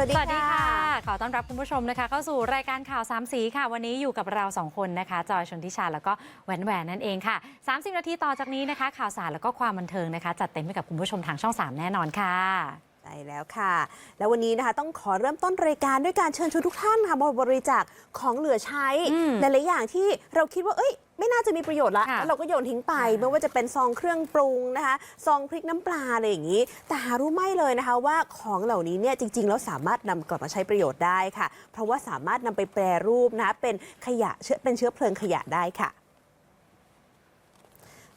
วัสดีสวัสดีค่ะค่ะ ขอต้อนรับคุณผู้ชมนะคะ เข้าสู่รายการข่าวสามสีค่ะ วันนี้อยู่กับเราสองคนนะคะ จอยชนทิชาแล้วก็แหวนแหวนนั่นเองค่ะ 30 นาทีต่อจากนี้นะคะ ข่าวสารแล้วก็ความบันเทิงนะคะ จัดเต็มให้กับคุณผู้ชมทางช่อง 3 แน่นอนค่ะใช่แล้วค่ะ แล้ววันนี้นะคะต้องขอเริ่มต้นรายการด้วยการเชิญชวนทุกท่านค่ะมาบริจาคของเหลือใช้อืมหลายๆอย่างที่เราคิดว่าเอ้ย ไม่น่าจะมีประโยชน์ละค่ะ แล้วเราก็โยนทิ้งไปค่ะไม่ว่าจะเป็นซองเครื่องปรุงนะคะซองพริกน้ำปลาอะไรอย่างนี้ แต่หารู้ไม่เลยนะคะว่าของเหล่านี้เนี่ยจริง ๆ แล้วสามารถนำกลับมาใช้ประโยชน์ได้ค่ะ เพราะว่าสามารถนำไปแปรรูปนะคะเป็นขยะเชื้อเป็นเชื้อเพลิงขยะได้ค่ะ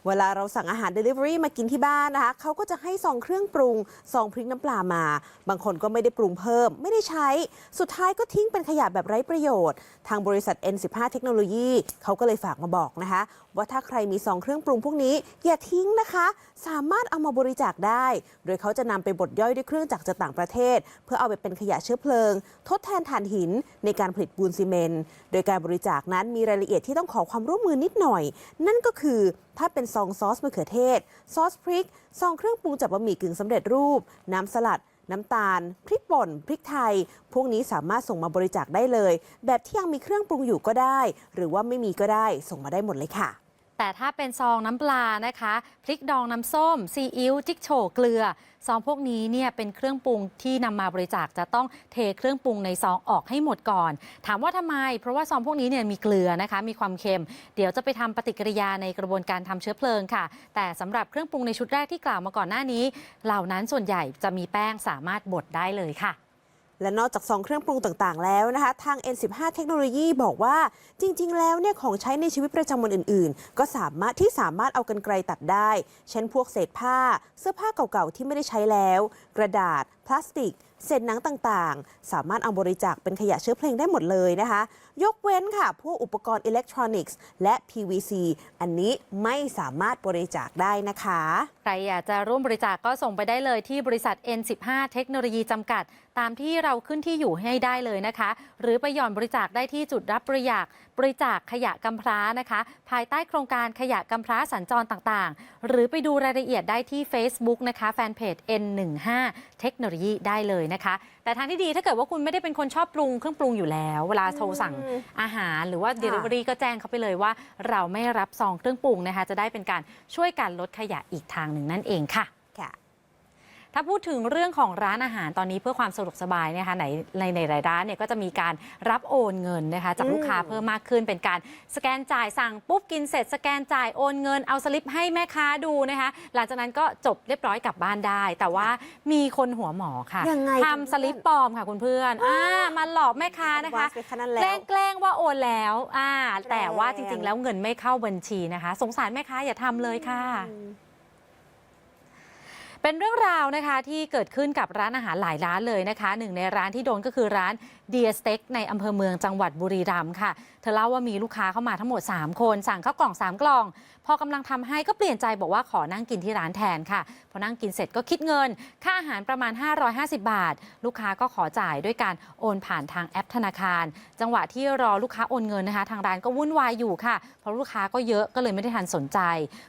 เวลาเราสั่งอาหาร Delivery มากินที่บ้านนะคะเขาก็จะให้ซองเครื่องปรุงซองพริกน้ำปลามา บางคนก็ไม่ได้ปรุงเพิ่ม ไม่ได้ใช้ สุดท้ายก็ทิ้งเป็นขยะแบบไร้ประโยชน์ ทางบริษัท N15 เทคโนโลยีเขาก็เลยฝากมาบอกนะคะ ว่าถ้าใครมีซองเครื่องปรุงพวกนี้อย่าทิ้งนะคะ สามารถเอามาบริจาคได้ โดยเขาจะนำไปบดย่อยด้วยเครื่องจักรจากต่างประเทศ เพื่อเอาไปเป็นขยะเชื้อเพลิง ทดแทนถ่านหินในการผลิตปูนซีเมนต์โดยการบริจาคนั้นมีรายละเอียดที่ต้องขอความร่วมมือนิดหน่อย นั่นก็คือถ้าเป็นซองซอสมะเขือเทศ ซอสพริก ซองเครื่องปรุงจากบะหมี่กึ่งสำเร็จรูป น้ำสลัด น้ำตาล พริกป่น พริกไทย พวกนี้สามารถส่งมาบริจาคได้เลย แบบที่ยังมีเครื่องปรุงอยู่ก็ได้ หรือว่าไม่มีก็ได้ ส่งมาได้หมดเลยค่ะ แต่ถ้าเป็นซองน้ำปลานะคะพริกดองน้ำส้มซีอิ๊วจิกโฉเกลือ ซองพวกนี้เนี่ยเป็นเครื่องปรุงที่นำมาบริจาคจะต้องเทเครื่องปรุงในซองออกให้หมดก่อน ถามว่าทำไม เพราะว่าซองพวกนี้เนี่ยมีเกลือนะคะ มีความเค็ม เดี๋ยวจะไปทำปฏิกิริยาในกระบวนการทำเชื้อเพลิงค่ะ แต่สำหรับเครื่องปรุงในชุดแรกที่กล่าวมาก่อนหน้านี้ เหล่านั้นส่วนใหญ่จะมีแป้งสามารถบดได้เลยค่ะ และนอกจากซองเครื่องปรุงต่างๆ แล้วนะคะ ทาง N15 เทคโนโลยีบอกว่าจริง ๆ แล้วเนี่ยของใช้ในชีวิตประจำวันอื่น ๆ ก็สามารถที่สามารถเอากันไกลตัดได้ เช่นพวกเศษผ้า เสื้อผ้าเก่าๆ ที่ไม่ได้ใช้แล้ว กระดาษ พลาสติกเศษหนังต่างๆ สามารถเอาบริจาคเป็นขยะเชื้อเพลิงได้หมดเลยนะคะยกเว้นค่ะพวกอุปกรณ์อิเล็กทรอนิกส์ และ PVC อันนี้ไม่สามารถบริจาคได้นะคะ ใครอยากจะร่วมบริจาคก็ส่งไปได้เลยที่บริษัท N15 เทคโนโลยีจำกัด ตามที่เราขึ้นที่อยู่ให้ได้เลยนะคะ หรือไปหย่อนบริจาคได้ที่จุดรับบริจาคบริจาคขยะกำพร้านะคะ ภายใต้โครงการขยะกำพร้าสัญจรต่างๆ หรือไปดูรายละเอียดได้ที่ Facebook นะคะแฟนเพจ N15 เทคโนโลยีได้เลยนะคะ แต่ทางที่ดีถ้าเกิดว่าคุณไม่ได้เป็นคนชอบปรุงเครื่องปรุงอยู่แล้ว เวลาโทรสั่งอืมอาหารหรือว่า Delivery ก็แจ้งเขาไปเลยว่า เราไม่รับซองเครื่องปรุงนะคะ จะได้เป็นการช่วยการลดขยะอีกทางหนึ่งนั่นเองค่ะค่ะ ถ้าพูดถึงเรื่องของร้านอาหารตอนนี้เพื่อความสะดวกสบายเนยนะคะในในในรายร้านเนี่ยก็จะมีการรับโอนเงินนะคะจากอืมลูกค้าเพิ่มมากขึ้นเป็นการสแกนจ่ายสั่งปุ๊บกินเสร็จ สแกนจ่ายโอนเงินเอาสลิปให้แม่ค้าดูนะคะหลังจากนั้นก็จบเรียบร้อยกลับบ้านได้ แต่ว่ามีคนหัวหมอค่ะยังไงทำสลิปปลอมค่ะคุณเพื่อนอ่ามาหลอกแม่ค้านะคะวาดไปขนาดนั้นแกแล้ล้วงแกล้งว่าโอนแล้วอ่าแต่ว่าแกล้งจริง ๆ แล้วเงินไม่เข้าบัญชีนะคะ สงสารแม่ค้าอย่าทำเลยค่ะ เป็นเรื่องราวนะคะที่เกิดขึ้นกับร้านอาหารหลายร้านเลยนะคะ หนึ่งในร้านที่โดนก็คือร้านเดียสเต็กในอำเภอเมืองจังหวัดบุรีรัมย์ค่ะ เธอเล่าว่ามีลูกค้าเข้ามาทั้งหมด 3 คน สั่งข้าวกล่อง 3 กล่อง พอกำลังทำให้ก็เปลี่ยนใจบอกว่าขอนั่งกินที่ร้านแทนค่ะ พอนั่งกินเสร็จก็คิดเงิน ค่าอาหารประมาณ 550 บาท ลูกค้าก็ขอจ่ายด้วยการโอนผ่านทางแอปธนาคาร จังหวะที่รอลูกค้าโอนเงินนะคะ ทางร้านก็วุ่นวายอยู่ค่ะ เพราะลูกค้าก็เยอะก็เลยไม่ได้ทันสนใจ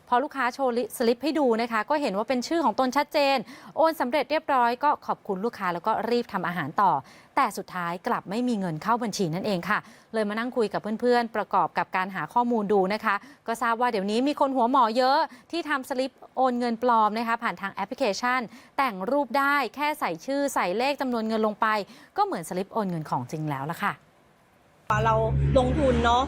พอลูกค้าโชว์สลิปให้ดูนะคะ ก็เห็นว่าเป็นชื่อของตนชัดเจน โอนสำเร็จเรียบร้อยก็ขอบคุณลูกค้าแล้วก็รีบทำอาหารต่อ แต่สุดท้ายกลับไม่มีเงินเข้าบัญชีนั่นเองค่ะ เลยมานั่งคุยกับเพื่อนๆ ประกอบกับการหาข้อมูลดูนะคะ ก็ทราบว่าเดี๋ยวนี้มีคนหัวหมอเยอะที่ทำสลิปโอนเงินปลอมนะคะ ผ่านทางแอปพลิเคชัน แต่งรูปได้แค่ใส่ชื่อใส่เลขจำนวนเงินลงไป ก็เหมือนสลิปโอนเงินของจริงแล้วละค่ะเราลงทุนเนาะ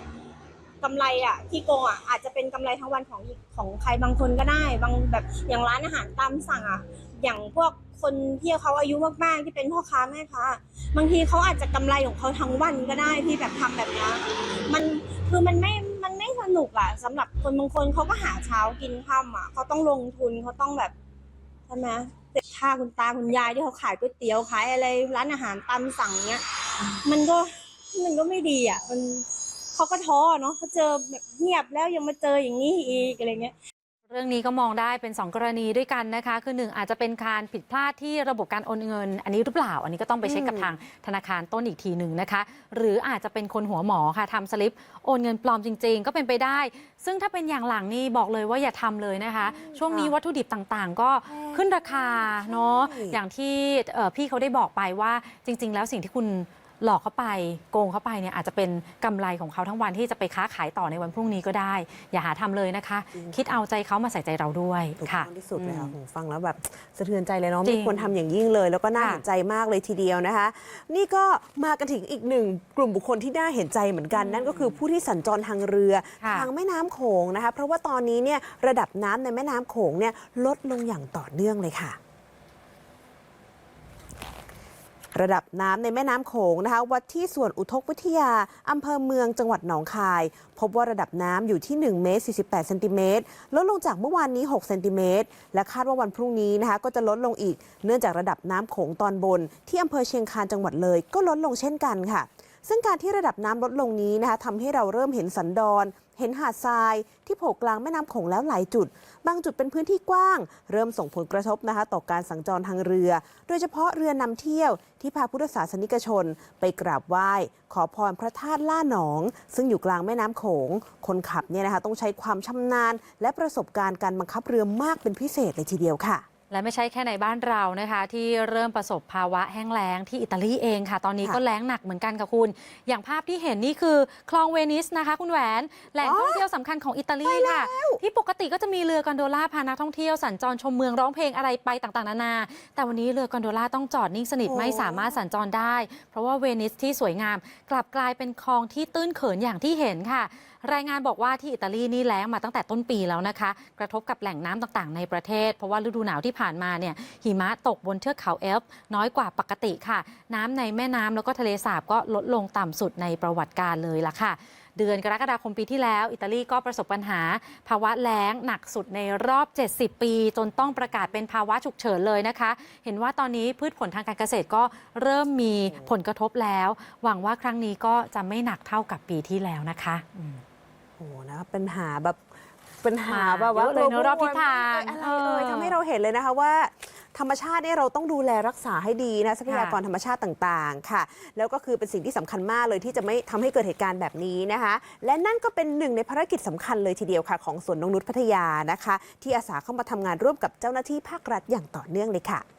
กำไรอะที่โกงอะอาจจะเป็นกำไรทั้งวันของของใครบางคนก็ได้ บางแบบอย่างร้านอาหารตามสั่งอะอย่างพวกคนที่เขาอายุมากๆที่เป็นพ่อค้าแม่ค้าบางทีเขาอาจจะกำไรของเขาทั้งวันก็ได้ที่แบบทำแบบนี้มันคือมันไม่มันไม่สนุกอะสำหรับคนบางคนเขาก็หาเช้ากินค่ำอะเขาต้องลงทุนเขาต้องแบบใช่ไหมเด็กค่าคุณตาคุณยายที่เขาขายก๋วยเตี๋ยวขายอะไรร้านอาหารตามสั่งเนี้ย มันก็มันก็ไม่ดีอะมัน เขาก็ท้อเนาะเขาเจอแบบเงียบแล้วยังมาเจออย่างนี้อีกอะไรเงี้ยเรื่องนี้ก็มองได้เป็น 2 กรณีด้วยกันนะคะ คือ 1 อาจจะเป็นการผิดพลาดที่ระบบการโอนเงิน อันนี้หรือเปล่า อันนี้ก็ต้องไปเช็คกับอืมทางธนาคารต้นอีกทีหนึ่งนะคะ หรืออาจจะเป็นคนหัวหมอค่ะทำสลิปโอนเงินปลอมจริง ๆ ก็เป็นไปได้ ซึ่งถ้าเป็นอย่างหลังนี่บอกเลยว่าอย่าทำเลยนะคะ ช่วงนี้วัตถุดิบต่างๆ ก็ขึ้นราคาเนาะใช่อย่างที่เอ่อพี่เขาได้บอกไปว่าจริง ๆ แล้วสิ่งที่คุณ หลอกเข้าไปโกงเข้าไปเนี่ยอาจจะเป็นกำไรของเขาทั้งวันที่จะไปค้าขายต่อในวันพรุ่งนี้ก็ได้ อย่าหาทำเลยนะคะ คิดเอาใจเขามาใส่ใจเราด้วยถูกค่ะต้องที่สุดเลยค่ะอืมโหฟังแล้วแบบสะเทือนใจเลยเนาะจริไม่งควรทำอย่างยิ่งเลย แล้วก็น่าค่ะเห็นใจมากเลยทีเดียวนะคะ นี่ก็มากันถึงอีกหนึ่งกลุ่มบุคคลที่น่าเห็นใจเหมือนกัน นั่นก็คือผู้ที่สัญจรทางเรือค่ะทางแม่น้ำโขงนะคะ เพราะว่าตอนนี้เนี่ยระดับน้ำในแม่น้ำโขงเนี่ยลดลงอย่างต่อเนื่องเลยค่ะ ระดับน้ำในแม่น้ำโขงนะคะวัดที่ส่วนอุทกวิทยาอำเภอเมืองจังหวัดหนองคาย พบว่าระดับน้ำอยู่ที่ 1 เมตร 48 เซนติเมตร ลดลงจากเมื่อวานนี้ 6 เซนติเมตร และคาดว่าวันพรุ่งนี้นะคะก็จะลดลงอีก เนื่องจากระดับน้ำโขงตอนบน ที่อำเภอเชียงคานจังหวัดเลย ก็ลดลงเช่นกันค่ะ ซึ่งการที่ระดับน้ำลดลงนี้นะคะทำให้เราเริ่มเห็นสันดอน เห็นหาดทรายที่โผล่กลางแม่น้ำโขงแล้วหลายจุด บางจุดเป็นพื้นที่กว้าง เริ่มส่งผลกระทบนะคะ ต่อการสัญจรทางเรือ โดยเฉพาะเรือนำเที่ยวที่พาพุทธศาสนิกชน ไปกราบไหว้ ขอพรพระธาตุล่าหนอง ซึ่งอยู่กลางแม่น้ำโขง คนขับเนี่ยนะคะต้องใช้ความชำนาญ และประสบการณ์การบังคับเรือมากเป็นพิเศษเลยทีเดียวค่ะ และไม่ใช่แค่ในบ้านเรานะคะ ที่เริ่มประสบภาวะแห้งแล้งที่อิตาลีเองค่ะ ตอนนี้ค่ะก็แล้งหนักเหมือนกันค่ะคุณ อย่างภาพที่เห็นนี่คือคลองเวนิสนะคะ คุณแหวนแหล่งอ๋อท่องเที่ยวสำคัญของอิตาลีค่ะ ที่ปกติก็จะมีเรือกอนโดล่าพานักท่องเที่ยวสัญจรชมเมืองร้องเพลงอะไรไปต่างๆนานา แต่วันนี้เรือกอนโดล่าต้องจอดนิ่งสนิทโอ้ไม่สามารถสัญจรได้ เพราะว่าเวนิสที่สวยงาม กลับกลายเป็นคลองที่ตื้นเขินอย่างที่เห็นค่ะ รายงานบอกว่าที่อิตาลีนี่แล้งมาตั้งแต่ต้นปีแล้วนะคะ กระทบกับแหล่งน้ำต่างๆ ในประเทศ เพราะว่าฤดูหนาวที่ผ่านมาเนี่ยหิมะตกบนเทือกเขาเอลป์น้อยกว่าปกติค่ะ น้ำในแม่น้ำแล้วก็ทะเลสาบก็ลดลงต่ำสุดในประวัติการเลยล่ะค่ะ เดือนกรกฎาคมปีที่แล้ว อิตาลีก็ประสบปัญหา ภาวะแล้งหนักสุดในรอบ 70 ปี จนต้องประกาศเป็นภาวะฉุกเฉินเลยนะคะ เห็นว่าตอนนี้พืชผลทางการเกษตรก็เริ่มมีผลกระทบแล้ว หวังว่าครั้งนี้ก็จะไม่หนักเท่ากับปีที่แล้วนะคะอืมโอ้โหนะปัญหาแบบปัญหามาแบบว่าเยอะเลยเนอะรอบทิศทางอะไรเอเอ่อยทำให้เราเห็นเลยนะคะว่า ธรรมชาติเนี่ยเราต้องดูแลรักษาให้ดีนะทรัพยากรธรรมชาติต่างๆ ค่ะ แล้วก็คือเป็นสิ่งที่สำคัญมากเลยที่จะไม่ทำให้เกิดเหตุการณ์แบบนี้นะคะ และนั่นก็เป็นหนึ่งในภารกิจสำคัญเลยทีเดียวค่ะ ของสวนนงนุษย์พัทยานะคะ ที่อาสาเข้ามาทำงานร่วมกับเจ้าหน้าที่ภาครัฐอย่างต่อเนื่องเลยค่ะ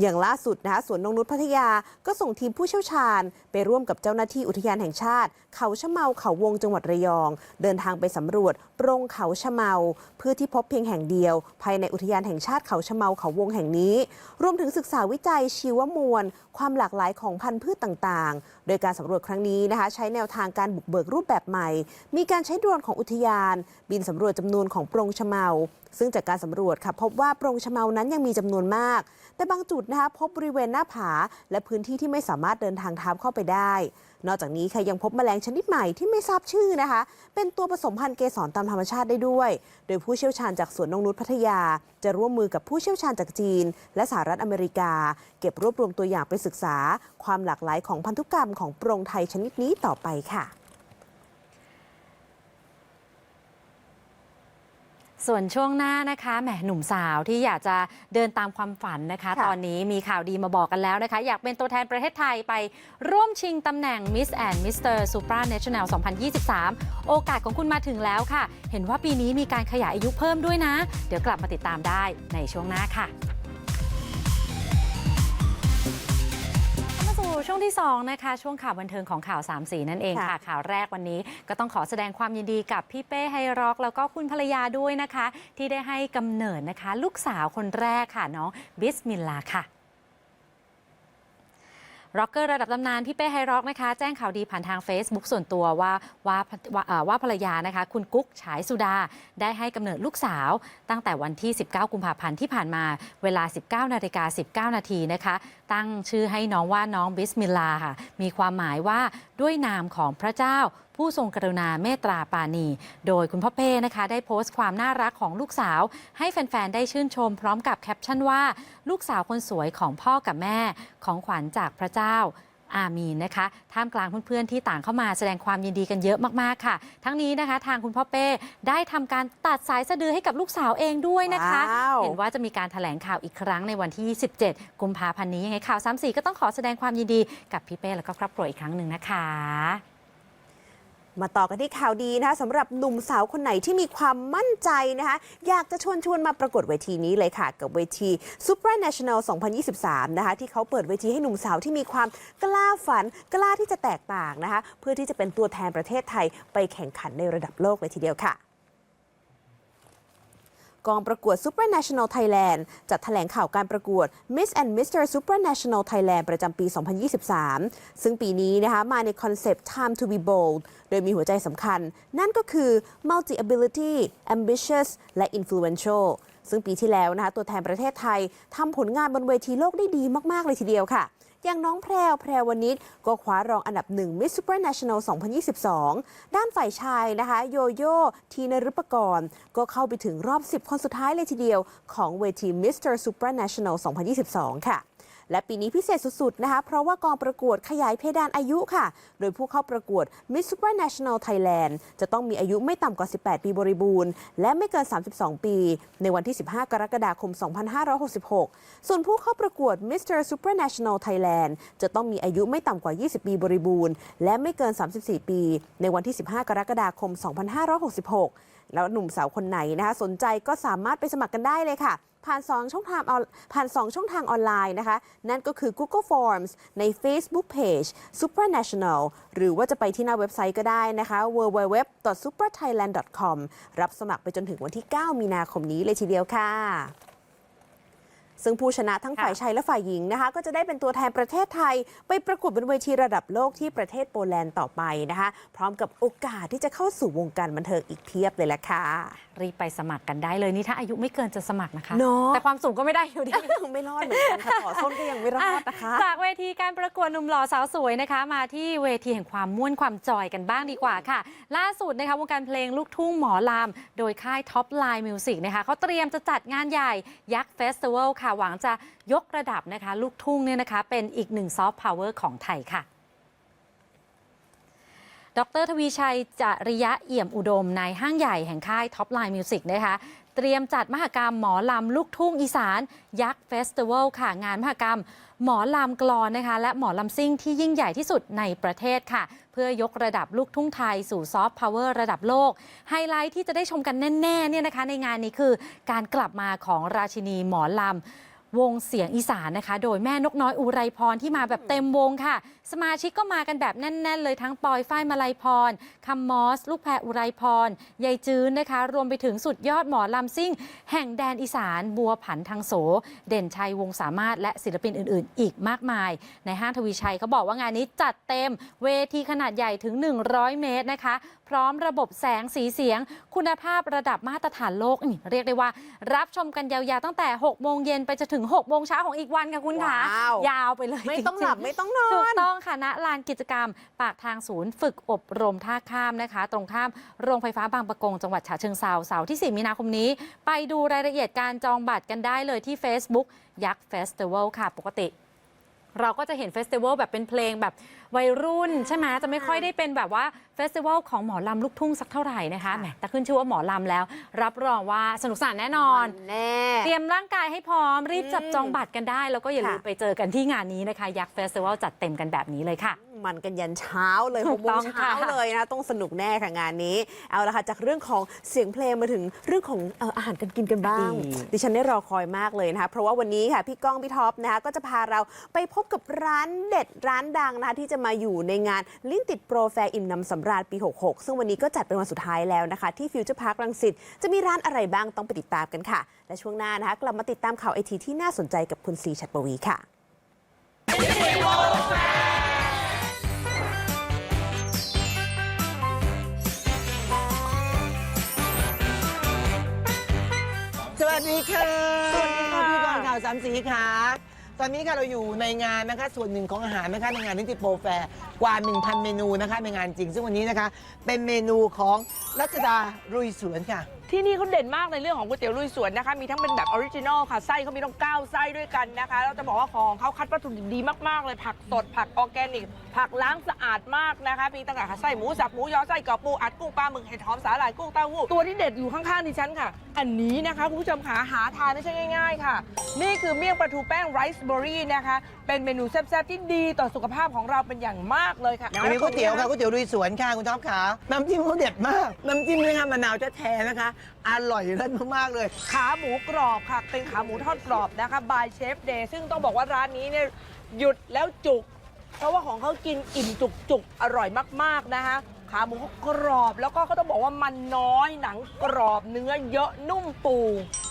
อย่างล่าสุดนะคะสวนนงนุษย์พัทยาก็ส่งทีมผู้เชี่ยวชาญ ไปร่วมกับเจ้าหน้าที่อุทยานแห่งชาติ เขาชะเมาเขาวงจังหวัดระยอง เดินทางไปสำรวจโปรงเขาชะเมาเพื่อที่พบเพียงแห่งเดียว ภายในอุทยานแห่งชาติเขาชะเมาเขาวงแห่งนี้ รวมถึงศึกษาวิจัยชีวมวล ความหลากหลายของพันธุ์พืชต่างๆ โดยการสำรวจครั้งนี้นะคะ ใช้แนวทางการบุกเบิกรูปแบบใหม่ มีการใช้โดรนของอุทยาน บินสำรวจจำนวนของโปรงชะเมาซึ่งจากการสำรวจค่ะพบว่าโปรงชะเมานั้นยังมีจำนวนมาก แต่บางจุดนะคะพบบริเวณหน้าผา และพื้นที่ที่ไม่สามารถเดินทางเท้าเข้าไปได้ นอกจากนี้ค่ะยังพบแมลงชนิดใหม่ที่ไม่ทราบชื่อนะคะ เป็นตัวผสมพันธุ์เกสรตามธรรมชาติได้ด้วย โดยผู้เชี่ยวชาญจากสวนนงนุษย์พัทยา จะร่วมมือกับผู้เชี่ยวชาญจากจีน และสหรัฐอเมริกา เก็บรวบรวมตัวอย่างไปศึกษา ความหลากหลายของพันธุกรรมของโปรงไทยชนิดนี้ต่อไปค่ะ ส่วนช่วงหน้านะคะแหมหนุ่มสาวที่อยากจะเดินตามความฝันนะคะค่ะตอนนี้มีข่าวดีมาบอกกันแล้วนะคะ อยากเป็นตัวแทนประเทศไทยไปร่วมชิงตำแหน่ง Miss and Mr. Supra National 2023 โอกาสของคุณมาถึงแล้วค่ะ เห็นว่าปีนี้มีการขยายอายุเพิ่มด้วยนะ เดี๋ยวกลับมาติดตามได้ในช่วงหน้าค่ะ สู่ช่วงที่ 2 นะคะ ช่วงข่าวบันเทิงของข่าว3สีนั่นเองค่ะค่ะ ข่าวแรกวันนี้ก็ต้องขอแสดงความยินดีกับพี่เป้ไฮร็อกแล้วก็คุณภรรยาด้วยนะคะ ที่ได้ให้กำเนิดนะคะ ลูกสาวคนแรกค่ะ น้องบิสมิลลาค่ะร็อกเกอร์ระดับตำนานพี่เป้ไฮร็อกนะคะ แจ้งข่าวดีผ่านทาง Facebook ส่วนตัวว่าว่าว่าเอ่อว่าภรรยานะคะ คุณกุ๊กฉายสุดา ได้ให้กำเนิดลูกสาว ตั้งแต่วันที่ 19 กุมภาพันธ์ที่ผ่านมาเวลา 19นาฬิกา19 นาทีนะคะตั้งชื่อให้น้องว่าน้องบิสมิลลาค่ะ มีความหมายว่าด้วยนามของพระเจ้าผู้ทรงกรุณาเมตตาปาณี โดยคุณพ่อเป้นะคะ ได้โพสต์ความน่ารักของลูกสาว ให้แฟน ๆ ได้ชื่นชมพร้อมกับแคปชั่นว่า ลูกสาวคนสวยของพ่อกับแม่ของขวัญจากพระเจ้า อามีนนะคะท่ามกลางเพื่อนๆที่ต่างเข้ามาแสดงความยินดีกันเยอะมากๆค่ะ ทั้งนี้นะคะทางคุณพ่อเป้ได้ทำการตัดสายสะดือให้กับลูกสาวเองด้วยนะคะว้าวเห็นว่าจะมีการแถลงข่าวอีกครั้งในวันที่27กุมภาพันธ์นี้ยังไงข่าว3 4ก็ต้องขอแสดงความยินดีกับพี่เป้แล้วก็ครอบครัวอีกครั้งหนึ่งนะคะ มาต่อกันที่ข่าวดีนะคะสำหรับหนุ่มสาวคนไหนที่มีความมั่นใจนะคะอยากจะชวนชวนมาประกวดเวทีนี้เลยค่ะ กับเวที Supra National 2023 นะคะที่เขาเปิดเวทีให้หนุ่มสาวที่มีความกล้าฝันกล้าที่จะแตกต่างนะคะเพื่อที่จะเป็นตัวแทนประเทศไทยไปแข่งขันในระดับโลกเลยทีเดียวค่ะ กองประกวด Super National Thailand จัดแถลงข่าวการประกวด Miss and Mr. Super National Thailand ประจำปี 2023 ซึ่งปีนี้นะคะมาในคอนเซปต์ Time to be bold โดยมีหัวใจสำคัญ นั่นก็คือ multi ability ambitious และ influential ซึ่งปีที่แล้วนะคะตัวแทนประเทศไทยทำผลงานบนเวทีโลกได้ดีมาก ๆ เลยทีเดียวค่ะ อย่างน้องแพรวแพรวนิดก็คว้ารองอันดับหนึ่งมิสซูเปอร์เนชั่นแนล2022 ด้านฝ่ายชายนะคะโยโย่ทีนรุปกรณ์ก็เข้าไปถึงรอบ 10 คนสุดท้ายเลยทีเดียว ของเวทีมิสเตอร์ซูเปอร์เนชั่นแนล2022 ค่ะ และปีนี้พิเศษสุด ๆ นะคะ เพราะว่ากองประกวดขยายเพดานอายุค่ะ โดยผู้เข้าประกวด Miss Super National Thailand จะต้องมีอายุไม่ต่ำกว่า 18 ปีบริบูรณ์ และไม่เกิน 32 ปี ในวันที่ 15 กรกฎาคม 2566 ส่วนผู้เข้าประกวด Mr. Super National Thailand จะต้องมีอายุไม่ต่ำกว่า 20 ปีบริบูรณ์ และไม่เกิน 34 ปี ในวันที่ 15 กรกฎาคม 2566 แล้วหนุ่มสาวคนไหนนะคะสนใจก็สามารถไปสมัครกันได้เลยค่ะ ผ่าน 2 ช่องทางผ่าน 2 ช่องทางออนไลน์นะคะ นั่นก็คือ Google Forms ใน Facebook Page Supranational หรือว่าจะไปที่หน้าเว็บไซต์ก็ได้นะคะ www.superthailand.com รับสมัครไปจนถึงวันที่ 9 มีนาคมนี้เลยทีเดียวค่ะ ซึ่งผู้ชนะทั้งฝ่ายชายและฝ่ายหญิงนะคะ ก็จะได้เป็นตัวแทนประเทศไทย ไปประกวดบนเวทีระดับโลกที่ประเทศโปแลนด์ต่อไปนะคะ พร้อมกับโอกาสที่จะเข้าสู่วงการบันเทิงอีกเพียบเลยละค่ะ รีบไปสมัครกันได้เลยนี่ถ้าอายุไม่เกินจะสมัครนะคะเนอะแต่ความสูงก็ไม่ได้อยู่ดีไม่รอดเหมือนกันค่ะต่อส้นก็ยังไม่รอดนะคะจากเวทีการประกวดหนุ่มหล่อสาวสวยนะคะ มาที่เวทีแห่งความม่วนความจอยกันบ้างดีกว่าค่ะ ล่าสุดนะคะวงการเพลงลูกทุ่งหมอลำโดยค่ายท็อปไลน์มิวสิกนะคะเขาเตรียมจะจัดงานใหญ่ยักษ์เฟสติวัลค่ะหวังจะยกระดับนะคะ ลูกทุ่งเนี่ยนะคะ เป็นอีกหนึ่งซอฟต์พาวเวอร์ของไทยค่ะดรทวีชัยจริยะเอี่ยมอุดมนายห้างใหญ่แห่งค่ายท็อปไลน์มิวสิกนะคะ เตรียมจัดมหกรรมหมอลำลูกทุ่งอีสาน ยักษ์เฟสติวัลค่ะ งานมหกรรม หมอลำกลอนนะคะ และหมอลำซิ่งที่ยิ่งใหญ่ที่สุดในประเทศค่ะ เพื่อยกระดับลูกทุ่งไทยสู่ซอฟต์พาวเวอร์ระดับโลก ไฮไลท์ที่จะได้ชมกันแน่ๆเนี่ยนะคะ ในงานนี้คือการกลับมาของราชินีหมอลำวงเสียงอีสานนะคะ โดยแม่นกน้อยอุไรพรที่มาแบบเต็มวงค่ะสมาชิกก็มากันแบบแน่น ๆ เลยทั้งปอยฝ้ายมาลัยพรคำมอส ลูกแพรอุไรพรยายจื้นนะคะ รวมไปถึงสุดยอดหมอลำซิ่ง แห่งแดนอีสาน บัวผันทางโส เด่นชัยวงสามารถและศิลปินอื่น ๆ อีกมากมาย ในห้างทวีชัยเขาบอกว่างานนี้จัดเต็มเวทีขนาดใหญ่ถึง 100 เมตรนะคะ พร้อมระบบแสงสีเสียง คุณภาพระดับมาตรฐานโลกนี่เรียกได้ว่า รับชมกันยาวๆตั้งแต่ 6 โมงเย็นไปจนถึง 6 โมงเช้าของอีกวันค่ะคุณค่ะว้าว ยาวไปเลยไม่ต้องจริๆหลับไม่ต้องนอถูกน ต้องค่ะณลานกิจกรรม ปากทางศูนย์ฝึกอบรมท่าข้ามนะคะ ตรงข้ามโรงไฟฟ้าบางประกงจังหวัดฉะเชิงเซาเสาร์ที่ 4 มีนาคมนี้ ไปดูรายละเอียดการจองบัตรกันได้เลยที่ Facebook ยักษ์เฟสติวัลค่ะ ปกติ เราก็จะเห็นเฟสติวัลแบบเป็นเพลงแบบวัยรุ่นใช่ไหมจะไม่ค่อยได้เป็นแบบว่าเฟสติวัลของหมอลำลูกทุ่งสักเท่าไหร่นะคะค่ะแหมแต่ขึ้นชื่อว่าหมอลำแล้ว รับรองว่าสนุกสนานแน่นอน แน่ เตรียมร่างกายให้พร้อมรีบจับจองบัตรกันได้ แล้วก็อย่าลืมค่ะ ไปเจอกันที่งานนี้นะคะยักษ์เฟสติวัลจัดเต็มกันแบบนี้เลยค่ะ มันกันยันเช้าเลยถูหกกโมต้องงเช้าค่ะเลยนะต้องสนุกแน่ค่ะงานนี้ เอาละค่ะจากเรื่องของเสียงเพลงมาถึงเรื่องของเอ่ออาหารการกินกันบ้างดีดิฉันได้รอคอยมากเลยนะคะเพราะว่าวันนี้ค่ะพี่ก้องพี่ท็อปนะคะก็จะพาเราไปพบกับร้านเด็ดร้านดังนะคะที่จะมาอยู่ในงานลิ้นติดโปรแฟร์อิ่มน้ำสำราญปี 66 ซึ่งวันนี้ก็จัดเป็นวันสุดท้ายแล้วนะคะ ที่ฟิวเจอร์พาร์ครังสิตจะมีร้านอะไรบ้างต้องไปติดตามกันค่ะ และช่วงหน้านะคะกลับมาติดตามข่าวไอทีที่น่าสนใจกับคุณซีชัดปวีค่ะ วัสดีค่ะสวัสดีค่ะพี่กรข่าวสามสีค่ะตอนนี้ค่ะเราอยู่ในงานนะคะส่วนหนึ่งของอาหารนะคะในงานนิติโปรแฟร์กว่า 1,000 เมนูนะคะในงานจริง ซึ่งวันนี้นะคะเป็นเมนูของรัชดารุยสวนค่ะ ที่ที่นี่เขาเด่นมากในเรื่องของก๋วยเตี๋ยวลุยสวนนะคะ มีทั้งเป็นแบบออริจินอลค่ะ ไส้เขามีต้องเก้าไส้ด้วยกันนะคะแล้วจะบอกว่าของเขาคัดวัตถุดิบดีมากๆ เลย ผักสด ผักออร์แกนิก ผักล้างสะอาดมากนะคะ มีตั้งแต่ไส้หมูสับหมูยอไส้กรอบปูอัดกุ้งปลาหมึกเห็ดหอมสาหร่ายกุ้งเต้าหู้ ตัวที่เด็ดอยู่ข้างๆดิฉันค่ะ อันนี้นะคะคุณผู้ชมขาหาทานไม่ใช่ง่าย ๆ ค่ะ นี่คือเมี่ยงปลาทูแป้งไรซ์เบอร์รี่นะคะ เป็นเมนูแซ่บๆที่ดีต่อสุขภาพของเราเป็นอย่างมากเลยค่ะอันนี้ก๋วยเตี๋ยวค่ะก๋วยเตี๋ยวลุยสวนค่ะคุณท็อปขาน้ำจิ้มเขาเด็ดมาก น้ำจิ้มนี่ค่ะมะนาวแท้ๆนะคะอร่อยเลิศมากๆเลย ขาหมูกรอบค่ะ เป็นขาหมูทอดกรอบนะคะบายเชฟเดย์ซึ่งต้องบอกว่าร้านนี้เนี่ยหยุดแล้วจุก เพราะว่าของเขากินอิ่มจุกจุกๆอร่อยมากๆนะคะ ขาหมูเขากรอบแล้วก็เขาต้องบอกว่ามันน้อยหนังกรอบเนื้อเยอะนุ่มปู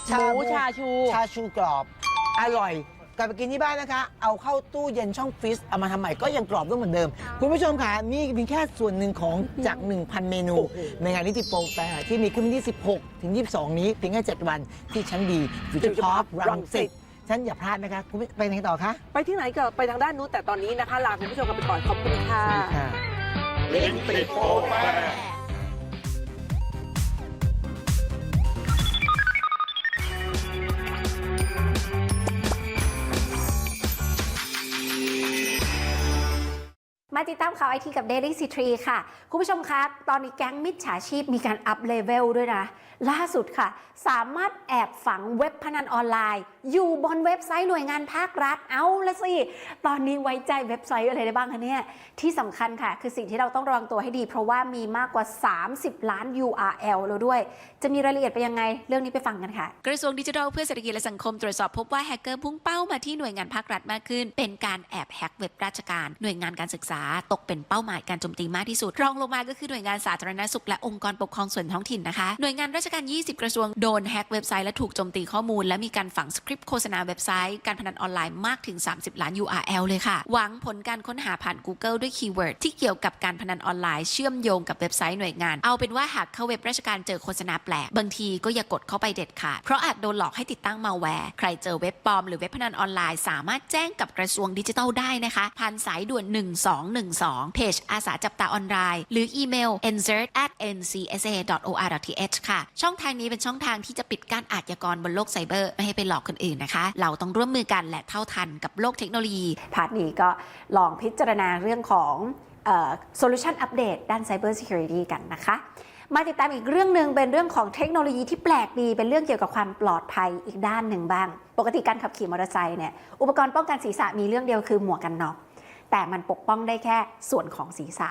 หชามูบู ชาชู ชาชูกรอบ อร่อย กลับไปกินที่บ้านนะคะ เอาเข้าตู้เย็นช่องฟรีซเอามาทำใหม่ก็ยังกรอบด้วยเหมือนเดิม คุณผู้ชมค่ะนี่เป็นแค่ส่วนหนึ่งของจาก 1,000 เมนู ในงานนิติโปรแฟร์ที่มีขึ้นวันที่ 16 ถึง 22 นี้เพียงแค่ 7 วันที่ชั้นดีฟิวเจอร์พาร์ครังสิตฉันอย่าพลาดนะคะคุณผู้ไปไหนต่อคะไปที่ไหนก็ไปทางด้านนู้นแต่ตอนนี้นะคะลาคุณผู้ชมกันไปก่อนขอบคุณค่ะค่ะมา ติดตามข่าวไอทีกับ Daily c 3ค่ะ คุณผู้ชมคะ ตอนนี้แก๊งมิจฉาชีพมีการอัพเลเวลด้วยนะ ล่าสุดค่ะ สามารถแอบฝังเว็บพนันออนไลน์ อยู่บนเว็บไซต์หน่วยงานภาครัฐ เอาละสิ ตอนนี้ไว้ใจเว็บไซต์อะไรได้บ้างคะเนี่ย ที่สำคัญค่ะ คือสิ่งที่เราต้องระวังตัวให้ดี เพราะว่ามีมากกว่า 30 ล้าน URL แล้วด้วย จะมีรายละเอียดไปยังไง เรื่องนี้ไปฟังกันค่ะ กระทรวงดิจิทัลเพื่อเศรษฐกิจและสังคมตรวจสอบพบว่าแฮกเกอร์พุ่งเป้ามาที่หน่วยงานภาครัฐมากขึ้น เป็นการแอบแฮกเว็บราชการ หน่วยงานการศึกษาตกเป็นเป้าหมายการโจมตีมากที่สุด รองลงมาก็คือหน่วยงานสาธารณสุขและองค์กรปกครองส่วนท้องถิ่นนะคะ หน่วยงานราชการ 20 กระทรวงโดนแฮกเว็บไซต์และถูกโจมตีข้อมูล และมีการฝังสคริปต์โฆษณาเว็บไซต์การพนันออนไลน์มากถึง 30 ล้าน URL เลยค่ะ หวังผลการค้นหาผ่าน Google ด้วยคีย์เวิร์ดที่เกี่ยวกับการพนันออนไลน์เชื่อมโยงกับเว็บไซต์หน่วยงาน เอาเป็นว่าหากเข้าเว็บราชการเจอโฆษณาแปลกบางทีก็อย่ากดเข้าไปเด็ดขาดเพราะอาจโดนหลอกให้ติดตั้งมาแวร์ใครเจอเว็บปลอมหรือเว็บพนันออนไลน์ สามารถแจ้งกับกระทรวงดิจิทัลได้นะคะผ่านสายด่วน1212 เพจอาสาจับตาออนไลน์ หรืออีเมล insert at ncsa.or.th ค่ะ ช่องทางนี้เป็นช่องทางที่จะปิดกั้นอาชญากรบนโลกไซเบอร์ ไม่ให้ไปหลอกคนอื่นนะคะ เราต้องร่วมมือกันและเท่าทันกับโลกเทคโนโลยี พาร์ทนี้ก็ลองพิจารณาเรื่องของโซลูชันอัปเดตด้าน Cyber Security กันนะคะ มาติดตามอีกเรื่องหนึ่งเป็นเรื่องของเทคโนโลยีที่แปลกดี เป็นเรื่องเกี่ยวกับความปลอดภัยอีกด้านหนึ่งบ้าง ปกติการขับขี่มอเตอร์ไซค์เนี่ยอุปกรณ์ป้องกันศีรษะมีเรื่องเดียวคือหมวกกันน็อก แต่มันปกป้องได้แค่ส่วนของศีรษะ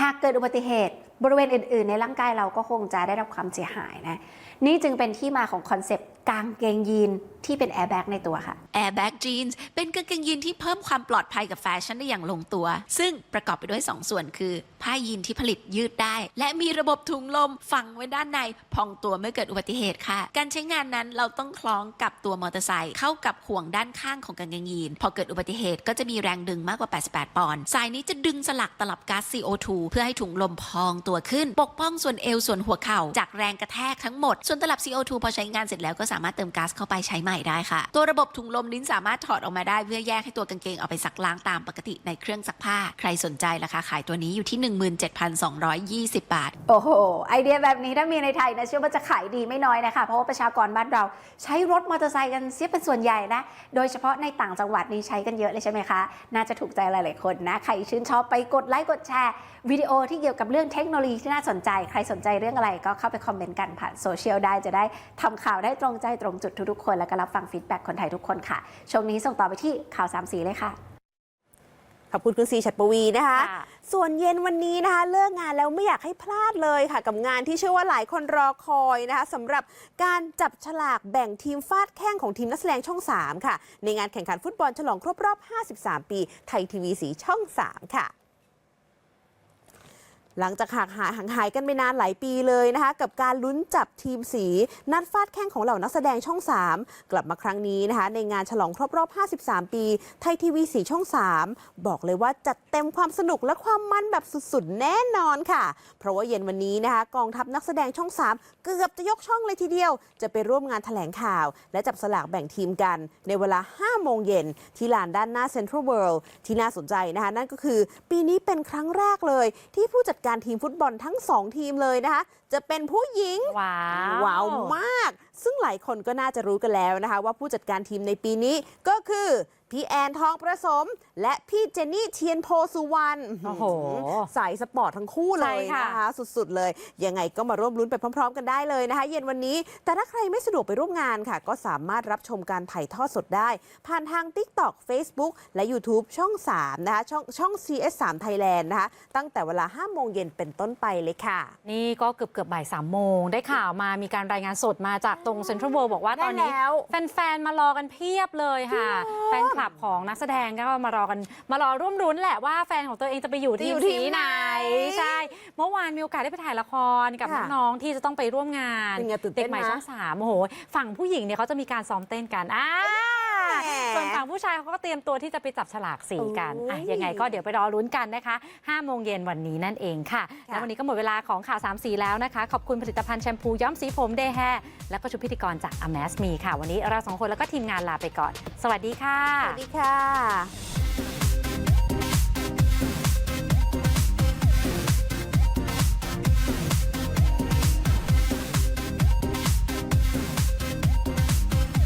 หากเกิดอุบัติเหตุ บริเวณอื่น ๆ ในร่างกายเราก็คงจะได้รับความเสียหายนะ นี่จึงเป็นที่มาของคอนเซปต์กางเกงยีนที่เป็นแอร์แบ็กในตัวค่ะ Airbag Jeans เป็นกางเกงยีนที่เพิ่มความปลอดภัยกับแฟชั่นได้อย่างลงตัว ซึ่งประกอบไปด้วย 2 ส่วนคือ ผ้ายีนที่ผลิตยืดได้ และมีระบบถุงลมฝังไว้ด้านใน พองตัวเมื่อเกิดอุบัติเหตุค่ะ การใช้งานนั้นเราต้องคล้องกับตัวมอเตอร์ไซค์เข้ากับห่วงด้านข้างของกางเกงยีน พอเกิดอุบัติเหตุก็จะมีแรงดึงมากกว่า 88 ปอนด์สายนี้จะดึงสลักตลับก๊าซ CO2 เพื่อให้ถุงลมพองตัวขึ้น ปกป้องส่วนเอวส่วนหัวเข่าจากแรงกระแทกทั้งหมด ส่วนตลับ CO2 พอใช้งานเสร็จแล้วก็สามารถเติมก๊าซเข้าไปใช้ใหม่ได้ค่ะ ตัวระบบถุงลมลิ้นสามารถถอดออกมาได้เพื่อแยกให้ตัวกางเกงเอาไปซักล้างตามปกติในเครื่องซักผ้า ใครสนใจราคาขายตัวนี้อยู่ที่ 17,220 บาท โอ้โห ไอเดียแบบนี้ถ้ามีในไทยนะเชื่อว่าจะขายดีไม่น้อยนะคะ เพราะว่าประชากรบ้านเราใช้รถมอเตอร์ไซค์กันเสียเป็นส่วนใหญ่นะ โดยเฉพาะในต่างจังหวัดนี่ใช้กันเยอะเลยใช่ไหมคะ น่าจะถูกใจหลายๆคนนะ ใครชื่นชอบไปกดไลค์กดแชร์วิดีโอที่เกี่ยวกับเรื่องเทคโนโลยีที่น่าสนใจ ใครสนใจเรื่องอะไรก็เข้าไปคอมเมนต์กันผ่านโซเชียลได้จะได้ทำข่าวได้ตรงใจตรงจุดทุกๆคน แล้วก็รับฟังฟีดแบ็กคนไทยทุกคนค่ะ ช่วงนี้ส่งต่อไปที่ข่าวสามสีเลยค่ะขอบคุณคุณซีฉัตรปวีนะคะะส่วนเย็นวันนี้นะคะ เลิกงานแล้วไม่อยากให้พลาดเลยค่ะ กับงานที่เชื่อว่าหลายคนรอคอยนะคะสำหรับการจับฉลากแบ่งทีมฟาดแข้งของทีมนักแสดงช่อง 3 ค่ะ ในงานแข่งขันฟุตบอลฉลองครบรอบ 53 ปี ไทยทีวีสีช่อง 3 ค่ะ หลังจากห่างหายห่างหายกันไปนานหลายปีเลยนะคะ กับการลุ้นจับทีมสี นัดฟาดแข้งของเหล่านักแสดงช่อง 3 กลับมาครั้งนี้นะคะ ในงานฉลองครบรอบ 53 ปี ไทยทีวีสีช่อง 3 บอกเลยว่าจัดเต็มความสนุกและความมันแบบสุดๆ แน่นอนค่ะ เพราะว่าเย็นวันนี้นะคะ กองทัพนักแสดงช่อง 3 เกือบจะยกช่องเลยทีเดียว จะไปร่วมงานแถลงข่าว และจับสลากแบ่งทีมกัน ในเวลา 5 โมงเย็นที่ลานด้านหน้าเซ็นทรัลเวิลด์ที่น่าสนใจนะคะ นั่นก็คือปีนี้เป็นครั้งแรกเลยที่ผู้จัดการทีมฟุตบอลทั้ง 2 ทีมเลยนะคะ จะเป็นผู้หญิง ว้าว ว้าวมาก ซึ่งหลายคนก็น่าจะรู้กันแล้วนะคะ ว่าผู้จัดการทีมในปีนี้ก็คือ พี่แอนทองประสม และพี่เจนนี่เทียนโพสุวรรณโอ้โหสายสปอร์ตทั้งคู่เลยใช่ค่ะนะคะ สุดๆเลย ยังไงก็มาร่วมลุ้นไปพร้อมๆ กันได้เลยนะคะ เย็นวันนี้ แต่ถ้าใครไม่สะดวกไปร่วมงานค่ะ ก็สามารถรับชมการถ่ายทอดสดได้ ผ่านทาง TikTok Facebook และ YouTube ช่อง 3 นะคะ ช่องช่อง CS3 Thailand นะคะ ตั้งแต่เวลา 5 โมงเย็นเป็นต้นไปเลยค่ะ นี่ก็เกือบเกือบๆบ่ายสามโมงได้ข่าวมามีการรายงานสดมาจากตรงเซ็นทรัลเวิลด์บอกว่าตอนนี้ได้แล้วแฟนๆมารอกันเพียบเลยค่ะแฟนคลับของนักแสดงก็มารอกันมารอร่วมรุ้นแหละว่าแฟนของตัวเองจะไปอยู่จะทีอมยู่ทีสีมไหนไหน ใช่ เมื่อวานมีโอกาสได้ไปถ่ายละครกับค่ะน้องๆที่จะต้องไปร่วมงานเป็นไงตื่นเต้นเด็กใหม่ไหมช่องสามโอ้โหฝั่งผู้หญิงเนี่ยเขาจะมีการซ้อมเต้นกันอ่าแหม ส่วนฝั่งผู้ชายเขาก็เตรียมตัวที่จะไปจับฉลากสีกันโอ้ยอะยังไงก็เดี๋ยวไปรอลุ้นกันนะคะ5โมงเย็นวันนี้นั่นเองค่ะค่ะ แล้ววันนี้ก็หมดเวลาของข่าว3สีแล้วนะคะ ขอบคุณผลิตภัณฑ์แชมพูย้อมสีผมเดย์แฮแล้วก็ชุดพิธีกรจาก a m a s มีค่ะ วันนี้เราสองคนแล้วก็ทีมงานลาไปก่อน สวัสดีค่ะ สวัสดีค่ะ